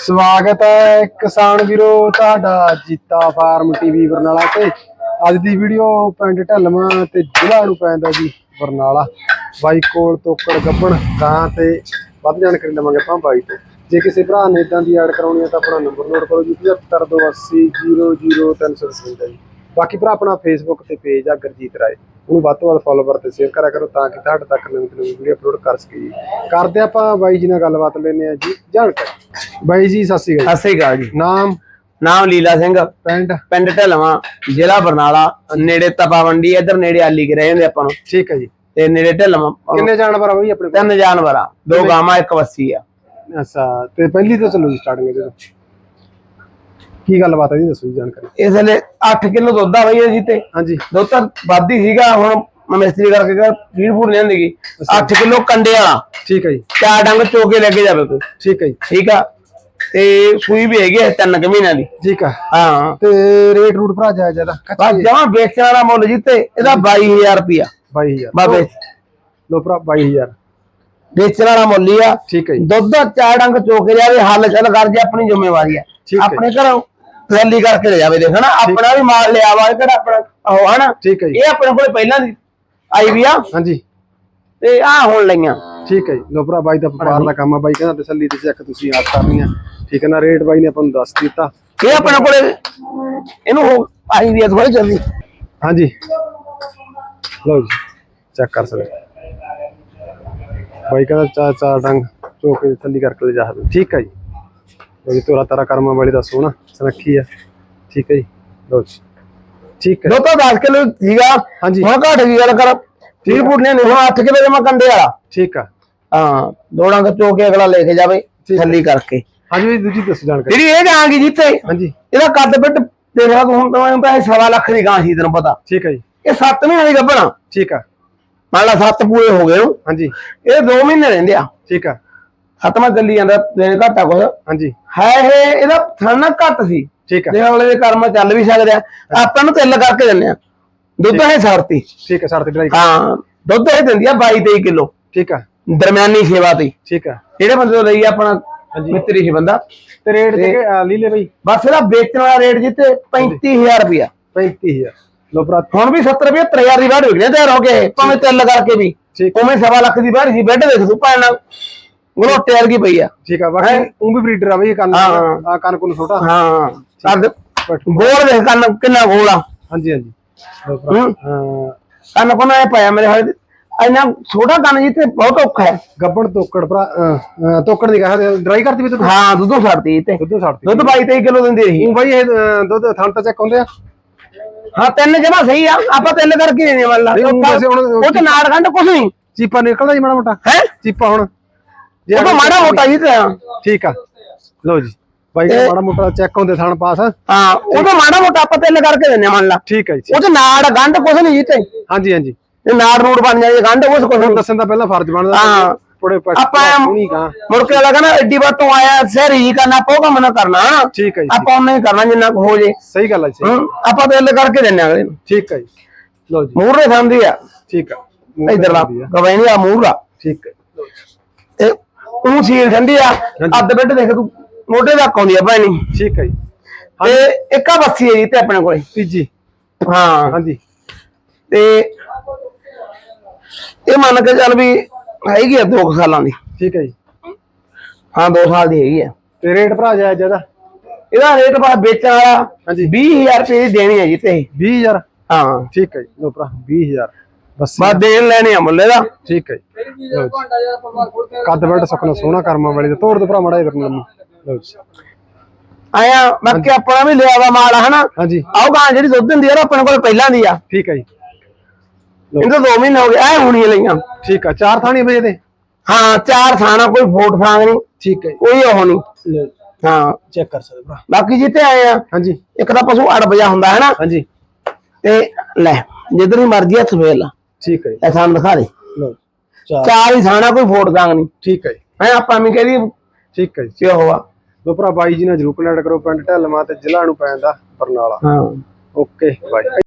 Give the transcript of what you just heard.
ਸਵਾਗਤ ਹੈ ਕਿਸਾਨ ਵੀਰੋ, ਤੁਹਾਡਾ ਜੀਤਾ ਫਾਰਮ ਟੀਵੀ ਬਰਨਾਲਾ ਤੇ। ਅੱਜ ਦੀ ਵੀਡੀਓ ਪਿੰਡ ਢਲਵਾਂ ਤੇ ਜ਼ਿਲ੍ਹਾ ਨੂੰ ਪੈਂਦਾ ਜੀ ਬਰਨਾਲਾ। ਬਾਈ ਕੋਲ ਤੋਕੜ ਗੱਬਣ, ਗਾਂ ਤੇ ਵੱਧ ਜਾਣਕਾਰੀ ਲਵਾਂਗੇ ਆਪਾਂ ਬਾਈ ਤੋਂ। ਜੇ ਕਿਸੇ ਭਰਾ ਨੇ ਇਦਾਂ ਦੀ ਐਡ ਕਰਾਉਣੀ ਹੈ ਤਾਂ ਆਪਣਾ ਨੰਬਰ ਨੋਟ ਕਰੋ ਜੀ 7528000357 ਜੀ। ਬਾਕੀ ਭਰਾ ਆਪਣਾ ਫੇਸਬੁੱਕ ਤੇ ਪੇਜ ਆ ਗੁਰਜੀਤ ਰਾਏ। ਉਹਨੂੰ ਵੱਧ ਤੋਂ ਵੱਧ ਫੋਲੋਵਰ ਤੇ ਸ਼ੇਅਰ ਕਰਿਆ ਕਰੋ ਤਾਂ ਕਿ ਤੁਹਾਡੇ ਤੱਕ ਨਵੀਂ ਨਵੀਂ ਵੀਡੀਓ ਅਪਲੋਡ ਕਰ ਸਕੀਏ। ਕਰਦੇ ਆਪਾਂ ਬਾਈ ਜੀ ਨਾਲ ਗੱਲਬਾਤ ਲੈਨੇ ਆ ਜੀ। ਜਾਣਕਾਰੀ। ਬਾਈ ਜੀ ਸਤਿ ਸ਼੍ਰੀ ਅਕਾਲ। ਸਤਿ ਸ੍ਰੀ ਅਕਾਲ ਜੀ। ਨਾਮ? ਨਾਮ ਲੀਲਾ ਸਿੰਘ। ਪਿੰਡ? ਪਿੰਡ ਢਲਵਾਂ ਜ਼ਿਲ੍ਹਾ ਬਰਨਾਲਾ। ਨੇੜੇ ਤਪਾ ਮੰਡੀ ਇਧਰ ਨੇੜੇ ਆਲੀ ਕੇ ਰਹਿੰਦੇ ਆਪਾਂ ਨੂੰ। ਠੀਕ ਹੈ ਜੀ। ਤੇ ਨੇੜੇ ਢਲਵਾਂ। ਕਿੰਨੇ ਜਾਨਵਰ ਆ ਬਈ ਆਪਣੇ ਕੋਲ? ਤਿੰਨ ਜਾਨਵਰ ਆ। ਦੋ ਗਾਵਾਂ ਇੱਕ ਵੱਸੀ ਆ। ਅੱਛਾ ਤੇ ਪਹਿਲੀ ਤੋਂ ਚਲੋ ਜੀ ਸਟਾਰਟਿੰਗ ਇਹਦੇ ਤੋਂ। ਕੀ ਗੱਲਬਾਤ ਹੈ ਜੀ ਦੱਸੋ ਜੀ ਜਾਣਕਾਰੀ। ਇਸ ਵੇਲੇ 8 ਕਿਲੋ ਦੁੱਧ ਆ ਬਈ ਜੀ ਤੇ। ਹਾਂਜੀ। ਦੁੱਧ ਤਾਂ ਵੱਧ ਹੀ ਸੀਗਾ ਹੁਣ ਮੈਂ ਮਿਸਤਰੀ ਕਰਕੇ ਕਰ ਫੀਡ ਫੂਡ ਲੈਣ ਦੇਗੀ 8 ਕਿਲੋ ਕੰਡੇ ਵਾਲਾ। ਠੀਕ ਹੈ ਜੀ। ਚਾਰ ਡੰਗ ਚੋਕੇ ਲੈ ਕੇ ਜਾਵੇ ਕੋਈ। ਠੀਕ ਹੈ ਜੀ। ਠੀਕ ਆ। ਤੇ ਸੂਈ ਵੀ ਹੈਗੀ ਹੈ ਤਿੰਨ ਕੁ ਮਹੀਨਿਆਂ ਦੀ। ਠੀਕ ਆ। ਹਾਂ। ਤੇ ਰੇਟ ਰੂਟ ਭਰਾ ਜਾਇਜ਼ ਜ਼ਿਆਦਾ ਬਸ ਜਮਾ ਵੇਚਣ ਵਾਲਾ ਮੁੱਲ ਜੀ ਤੇ ਇਹਦਾ 22000 ਰੁਪਿਆ 22000 ਬਾਬੇ ਲੋ ਭਰਾ 22000 ਵੇਚਣ ਵਾਲਾ ਮੁੱਲ ਹੀ ਆ। ਠੀਕ ਹੈ ਜੀ। ਦੁੱਧ ਦਾ ਚਾਰ ਡੰਗ ਚੋਕੇ ਜਾਵੇ ਹੱਲ ਚੱਲ ਕਰ ਜੇ ਆਪਣੀ ਜ਼ਿੰਮੇਵਾਰੀ ਹੈ। ਆਪਣੇ ਘਰੋਂ ਤਸੱਲੀ ਕਰਕੇ ਲੈ ਜਾਵੇ ਦੇਖਣਾ ਆਪਣਾ ਵੀ ਮਾਲ ਲਿਆ ਵਾ ਕਿਹੜਾ ਆਪਣਾ ਉਹ ਹਨਾ? ਠੀਕ ਹੈ ਜੀ। ਇਹ ਆਪਣੇ ਕੋਲੇ ਪਹਿਲਾਂ ਦੀ ਆਈ ਵੀ ਆ। ਹਾਂਜੀ। ਤੇ ਆ ਹੁਣ ਲਈਆਂ। ਠੀਕ ਹੈ ਜੀ। ਲੋ ਭਰਾ ਬਾਈ ਦਾ ਵਪਾਰ ਦਾ ਕੰਮ ਆ। ਬਾਈ ਕਹਿੰਦਾ ਤਸੱਲੀ ਤੇ ਚੈੱਕ ਤੁਸੀਂ ਆਪ ਕਰਨੀ ਆ। ਠੀਕ ਹੈ ਨਾ? ਰੇਟ ਬਾਈ ਨੇ ਆਪਾਂ ਨੂੰ ਦੱਸ ਦਿੱਤਾ। ਇਹ ਆਪਣੇ ਕੋਲੇ ਇਹਨੂੰ ਹੋ ਆਈ ਵੀ ਥੋੜੀ ਚੱਲਦੀ ਹਾਂਜੀ। ਲਓ ਜੀ ਚੈੱਕ ਕਰ ਸਕਦੇ। ਬਾਈ ਕਹਿੰਦਾ ਚਾਰ ਚਾਰ ਡੰਗ ਚੋਕੇ ਥੱਲੀ ਕਰਕੇ ਲੈ ਜਾ ਸਕਦੇ। ਠੀਕ ਹੈ ਜੀ। ਜੀ ਤੋਰਾ ਤਾਰਾ ਕਰਮਾਂ ਵਾਲੀ ਦਾ ਸੋਹਣਾ ਸੁਨੱਖੀ ਆ। ਠੀਕ ਹੈ ਜੀ। ਲਓ ਜੀ। ਠੀਕ ਹੈ। ਤਾਂ 10 ਕਿਲੋ ਸੀਗਾ ਹਾਂਜੀ। ਹੁਣ ਘਟ ਗਈ ਗੱਲ ਕਰ। ਠੀਕ ਫੁੱਟ ਨੇ ਹੁਣ 8 ਕਿਲੋ ਜਮਾ ਕੰਡੇ ਵਾਲਾ। ਠੀਕ ਆ। ਹਾਂ ਦੋ ਡੰਗ ਚੋਕੇ ਅਗਲਾ ਲੈ ਕੇ ਜਾਵੇ ਥੱਲੀ ਕਰਕੇ। ਹਾਂਜੀ ਦੂਜੀ ਦੱਸੋ ਜਾਣਕਾਰੀ। ਜਿਹੜੀ ਇਹ ਜਾਾਂਗੀ ਜਿੱਤੇ ਹਾਂਜੀ। ਇਹਦਾ ਕੱਦ ਬਿੱਟ ਦੇਖ ਲਾ ਤੂੰ ਹੁਣ ਤਾਂ ਪੈਸੇ ਸਵਾ ਲੱਖ ਦੀ ਗਾਂ ਸੀ ਤੈਨੂੰ ਪਤਾ। ਠੀਕ ਹੈ ਜੀ। ਇਹ 7 ਮਹੀਨੇ ਦੀ ਗੱਭਣਾ ਠੀਕ ਆ। ਮੰਨ ਲਾ 7 ਪੂਰੇ ਹੋ ਗਏ ਹਾਂਜੀ। ਇਹ 2 ਮਹੀਨੇ ਰਹਿੰਦੇ ਆ। ਠੀਕ ਆ। ਸੱਤਵਾਂ ਚੱਲੀ ਜਾਂਦਾ ਦਿਨ ਘਾਟਾ ਕੁਛ। ਹਾਂਜੀ। ਹੈ ਇਹ ਇਹਦਾ ਥਾਣਾ ਘੱਟ ਸੀ। ਠੀਕ ਆ। ਦੇ ਵਾਲੇ ਦੇ ਕਰਮ ਚੱਲ ਵੀ ਸਕਦੇ ਆ। ਆਪਾਂ ਨੂੰ ਤਿੱਲ ਕਰਕੇ ਦਿੰਨੇ ਆ। ਦੁੱਧ ਇਹ ਸਰਤੀ ਠੀਕ ਆ ਸਰ ਤੇ ਡਰਾਈ ਹਾਂ ਦੁੱਧ ਇਹ ਦਿੰਦੀ ਆ 22 23 ਕਿਲੋ। ਠੀਕ ਆ। ਦਰਮਿਆਨੀ ਸੇਵਾ ਤੇ ਠੀਕ ਆ। ਜਿਹੜੇ ਬੰਦੇ ਤੋਂ ਲਈ ਆਪਣਾ। ਮਿੱਤਰੀ ਸੀ ਬੰਦਾ। ਤੇ ਰੇਟ ਆ, ਲੀਲੇ ਬਈ। ਬਸ ਇਹਦਾ ਵੇਚਣ ਵਾਲਾ ਰੇਟ ਜਿੱਤੇ 35000 ਰੁਪਇਆ। 35000 ਲੋ ਭਰਾ। ਹੁਣ ਵੀ 70 75000 ਦੀ ਬਾੜ ਵਿਕਣੇ ਤਿਆਰ ਹੋ ਗਏ ਭਾਵੇਂ ਤਿੱਲ ਕਰਕੇ ਵੀ। ਉਵੇਂ ਸਵਾ ਲੱਖ ਦੀ ਬਾੜ ਸੀ ਬੈੱਡ ਦੇਖ ਤੂੰ ਪਾਣਾ ਗਲੋਟੇ ਵਰਗੀ ਪਈ ਆ? ਠੀਕ ਆ ਬਾਕੀ ਉਹ ਵੀ ਬਰੀਡਰ ਆ ਬਈ ਕੰਨ। ਆ ਕੰਨ ਕੋਲ ਛੋਟਾ। ਹਾਂ ਕੱਦ ਗੋਲ ਦੇਖ ਕੰਨ ਕਿੰਨਾ ਗੋਲ ਆ। ਹਾਂਜੀ ਹਾਂਜੀ। ਕੰਨ ਕੋਨਾ ਇਹ ਪਾਇਆ ਮੇਰੇ ਹਾਲੇ। ਇੰਨਾ ਛੋਟਾ ਕੰਨ ਜੀ ਤੇ ਬਹੁਤ ਔਖਾ ਹੈ। ਗੱਬੜ ਤੋਕੜ ਭਰਾ ਤੋਕੜ ਦੀ ਕਹਾ ਡਰਾਈ ਕਰਤੀ ਵੀ ਤੂੰ? ਹਾਂ ਦੁੱਧੋਂ ਛੱਡਦੀ ਤੇ। ਦੁੱਧ ਛੱਡਤੀ ਦੁੱਧ 22 23 ਕਿਲੋ ਦਿੰਦੀ ਰਹੀ ਉਹ ਬਾਈ ਇਹ ਦੁੱਧ ਥਣ ਤਾਂ ਚੈੱਕ ਹੁੰਦੇ ਆ। ਹਾਂ ਤਿੰਨ ਜਮਾ ਸਹੀ ਆ। ਆਪਾਂ ਤਿੰਨ ਕਰਕੇ ਦੇਣੇ ਹੁਣ- ਉਹ ਤੇ ਨਾੜ ਖੰਡ ਕੁਛ ਨਹੀਂ। ਚੀਪਾ ਨਿਕਲਦਾ ਜੀ ਮਾੜਾ ਮੋਟਾ। ਹੈ? ਚੀਪਾ ਹੁਣ। ਜੇ ਤਾਂ ਮਾੜਾ ਮੋਟਾ ਜੀ ਤੇ ਠੀਕ ਆ। ਲਓ ਜੀ। ਬਾਈ ਜੀ ਮਾੜਾ ਮੋਟਾ ਚੈੱਕ ਹੁੰਦੇ ਥਣ ਪਾਸ। ਹਾਂ ਉਹ ਤਾਂ ਮਾੜਾ ਮੋਟਾ ਆਪਾਂ ਤਿੰਨ ਕਰਕੇ ਦਿੰਨੇ ਮੰਨ ਲਾ। ਠੀਕ ਹੈ ਜੀ ਉਹ ਤੇ ਨਾੜ ਗੰਢ ਕੁਛ ਨਹੀਂ ਜੀ ਤੇ ਹਾਂਜੀ ਹਾਂਜੀ। ਇਹ ਨਾੜ ਰੂੜ ਬਣ ਜਾਂਦੀ ਗੰਢ ਕੁਛ ਨਹੀਂ। ਦੱਸਣ ਦਾ ਪਹਿਲਾਂ ਫਰਜ਼ ਬਣਦਾ ਹਾਂ। ਥੋੜੇ ਆਪਾਂ ਮੁੜ ਕੇ ਲੱਗਾ ਨਾ ਐਡੀ ਵਾਰ ਤੋਂ ਆਇਆ ਸਹਿਰੀ ਹੀ ਕਰਨਾ ਪਊਗਾ ਮਨਾ ਕਰਨਾ। ਠੀਕ ਹੈ ਜੀ ਆਪਾਂ ਉਹਨੇ ਹੀ ਕਰਨਾ ਜਿੰਨਾ ਕੁ ਹੋ ਜੇ। ਸਹੀ ਗੱਲ ਹੈ ਜੀ ਹੂੰ, ਆਪਾਂ ਤਿੰਨ ਕਰਕੇ ਦਿੰਨੇ ਅਗਲੇ ਨੂੰ। ਠੀਕ ਹੈ ਜੀ। ਲਓ ਜੀ। ਮੂਹਰੇ ਸੰਦੀ ਆ। ਠੀਕ ਆ। ਇਧਰ ਲਾ ਗਵੈਣੀ ਆ ਮੂਹਰਾ। ਠੀਕ ਹੈ ਤੇ ਉਹ ਸੀਲ ਠੰਡੀ ਆ। ਅੱਧ ਬੈੱਡ ਦੇਖ ਤੂੰ ਮੋਢੇ ਤੱਕ ਆਉਂਦੀ ਆ ਭੈਣੀ। ਠੀਕ ਹੈ ਜੀ। ਤੇ ਇੱਕਾ ਬੱਸੀ ਹੈ ਜੀ ਤੇ ਆਪਣੇ ਕੋਲੇ। ਤੀਜੀ। ਹਾਂ। ਹਾਂਜੀ। ਤੇ ਇਹ ਮੰਨ ਕੇ ਚੱਲ ਵੀ ਹੈਗੀ ਆ 2 ਸਾਲਾਂ ਦੀ। ਠੀਕ ਹੈ ਜੀ। ਹਾਂ 2 ਸਾਲ ਦੀ ਹੈਗੀ ਆ। ਤੇ ਰੇਟ ਭਰਾ ਜਾਇਜ਼ ਜ਼ਿਆਦਾ ਇਹਦਾ? ਰੇਟ ਬਾ ਵੇਚਣ ਵਾਲਾ ਹਾਂਜੀ। 20000 ਰੁਪਏ ਦੀ ਦੇਣੀ ਹੈ ਜੀ ਤੇ 20000 ਹਾਂ। ਠੀਕ ਹੈ ਜੀ। ਲੋ ਭਰਾ 20000 ਬਸ ਦੇਣ ਲੈਣੇ ਆ ਮੁੱਲੇ ਦਾ। ਠੀਕ ਹੈ। ਕੱਦ ਬੈਠ ਸਕਣਾ ਸੋਹਣਾ ਕਰਮਾਂ ਵਾਲੀ ਦਾ। ਤੋੜ ਦੋ ਭਰਾ ਮੜਾ ਇਧਰ ਨੂੰ ਲਓ ਜੀ। ਆਇਆ ਬਾਕੀ ਆਪਣਾ ਵੀ ਲਿਆ ਵਾ ਮਾਲ ਹਨਾ? ਹਾਂਜੀ। ਆਓ ਗਾਂ ਜਿਹੜੀ ਦੁੱਧ ਦਿੰਦੀ ਆ ਉਹ ਆਪਣੇ ਕੋਲ ਪਹਿਲਾਂ ਦੀ ਆ। ਠੀਕ ਹੈ ਜੀ। ਇਹਨੂੰ 2 ਮਹੀਨੇ ਹੋ ਗਏ ਐ ਹੁਣੀ ਲਈਆਂ। ਠੀਕ ਆ। ਚਾਰ ਥਾਣੀ ਵਜੇ ਦੇ ਹਾਂ ਚਾਰ ਥਾਣਾ ਕੋਈ ਫੋਟ ਫਾਂਗ ਨਹੀਂ। ਠੀਕ ਹੈ ਕੋਈ ਉਹ ਨਹੀਂ। ਹਾਂ। ਚੈੱਕ ਕਰ ਸਕਦੇ ਭਰਾ। ਬਾਕੀ ਜਿੱਤੇ ਆਏ ਆ ਹਾਂਜੀ। ਇੱਕ ਤਾਂ ਪਸ਼ੂ ਅੜ ਬਜਾ ਹੁੰਦਾ ਹੈ ਨਾ ਹਾਂਜੀ। ਤੇ ਲੈ ਜਿੱਧਰ ਹੀ ਮਰਜ਼ੀ ਹੱਥ ਵੇਲ ਲਾ। ਠੀਕ ਹੈ ਜੀ। ਇਹ ਸਾਨੂੰ ਦਿਖਾ ਦੇ। ਲਓ ਚਾਰ। ਚਾਰ ਹੀ ਥਾਣਾ ਕੋਈ ਫੋਟ ਫਾਂਗ ਨਹੀਂ। ਠੀਕ ਹੈ ਜੀ। ਹੈ ਆਪਾਂ ਵੀ ਕਹਦੀ ਠੀਕ ਹੈ ਜੀ। ਕਿ ਹੋਆ ਲੋ ਭਰਾ ਬਾਈ ਜੀ ਨਾਲ ਜਰੂਰ ਕਨੈਕਟ ਕਰੋ ਪਿੰਡ ਢਲਮਾ ਤੇ ਜ਼ਿਲ੍ਹਾ ਨੂੰ ਪੈਂਦਾ ਬਰਨਾਲਾ। ਹਾਂ। Okay bye.